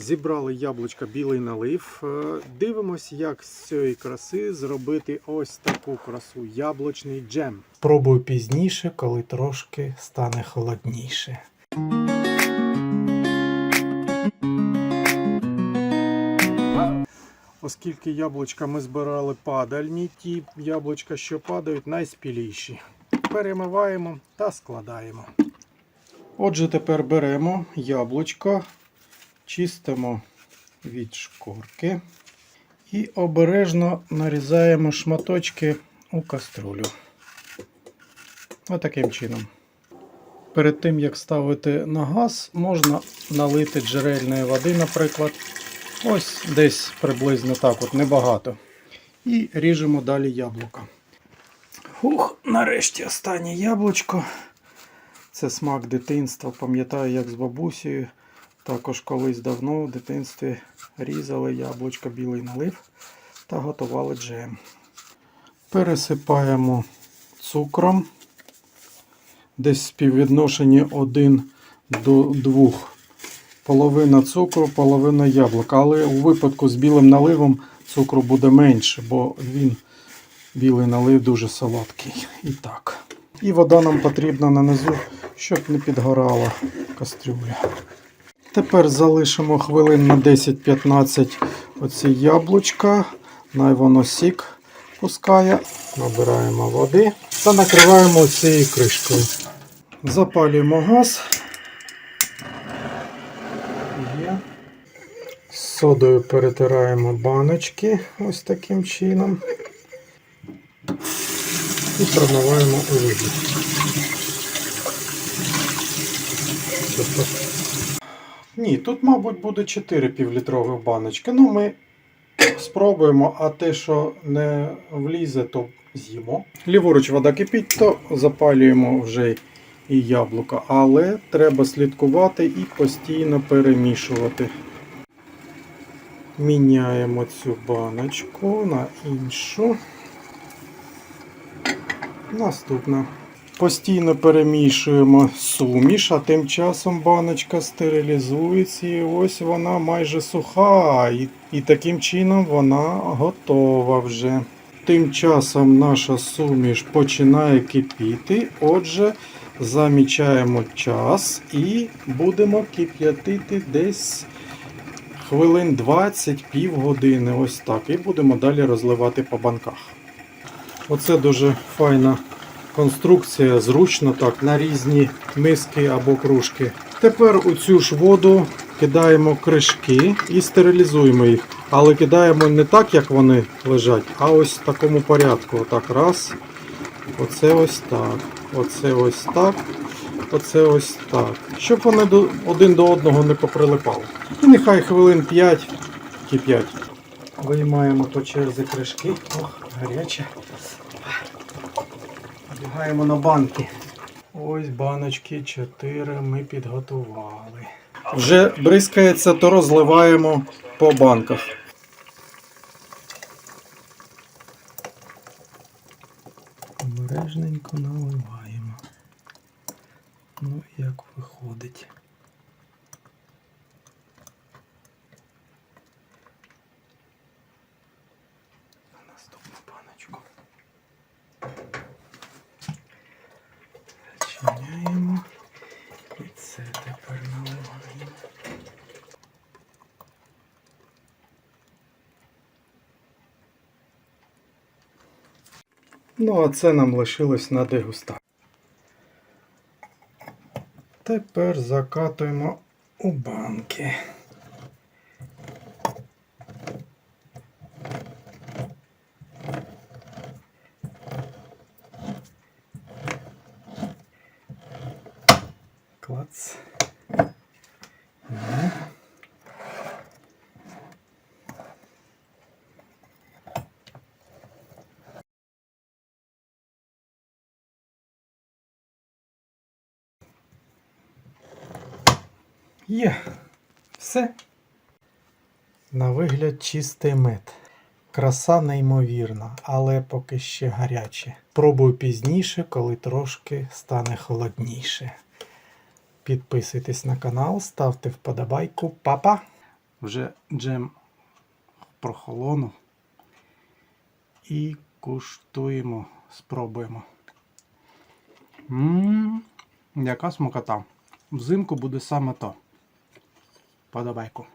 Зібрали яблучка білий налив. Е, Дивимось, як з цієї краси зробити ось таку красу яблучний джем. Спробую пізніше, коли трошки стане холодніше. Оскільки яблучка ми збирали падальні, ті яблучка, що падають, найспіліші. Перемиваємо та складаємо. Отже, тепер беремо яблучко, чистимо від шкорки і обережно нарізаємо шматочки у каструлю. Отаким чином. Перед тим, як ставити на газ, можна налити джерельної води, наприклад. Ось десь приблизно так, от небагато. І ріжемо далі яблука. Фух, нарешті останнє яблучко. Це смак дитинства. Пам'ятаю, як з бабусею. Також колись давно в дитинстві різали яблучко білий налив та готували джем. Пересипаємо цукром. Десь співвідношенні 1 до 2. Половина цукру, половина яблука. Але у випадку з білим наливом цукру буде менше, бо він білий налив дуже солодкий. І так. І вода нам потрібна на низу, щоб не підгорала кастрюля. Тепер залишимо хвилин на 10-15 оці яблучка. Най воно сік пускає. Набираємо води та накриваємо цією кришкою. Запалюємо газ. З Содою перетираємо баночки ось таким чином. І промиваємо у вигляд. Ні, тут, мабуть, буде 4 півлітрових баночки. Ну, ми спробуємо, а те, що не влізе, то з'їмо. Ліворуч вода кипить, то запалюємо вже і яблука. Але треба слідкувати і постійно перемішувати. Міняємо цю баночку на іншу. Наступна. Постійно перемішуємо суміш, а тим часом баночка стерилізується і ось вона майже суха. І, і таким чином вона готова вже. Тим часом наша суміш починає кипіти. Отже, замічаємо час і будемо кип'ятити десь хвилин 20 півгодини. Ось так. І будемо далі розливати по банках. Оце дуже файна конструкція, зручно так, на різні миски або кружки. Тепер у цю ж воду кидаємо кришки і стерилізуємо їх. Але кидаємо не так, як вони лежать, а ось в такому порядку. Отак, раз. Оце ось так. Оце ось так. Оце ось так. Щоб вони один до одного не поприлипали. І нехай хвилин 5 кип'ять. Виймаємо по черзі кришки. Ох, гаряче. Бігаємо на банки. Ось баночки 4 ми підготували. Вже бризкається, то розливаємо по банках. Обережненько наливаємо. Ну, як виходить. Наступну баночку. Зачиняємо. І це тепер наливаємо. Ну, а це нам лишилось на дегустацію. Тепер закатуємо у банки. Ну. Є. Все. На вигляд чистий мед. Краса неймовірна, але поки ще гаряче. Пробую пізніше, коли трошки стане холодніше. Підписуйтесь на канал, ставте вподобайку. Па-па! Вже джем прохолонув. І куштуємо, спробуємо. Ммм, яка смакота. Взимку буде саме то. Подобайку.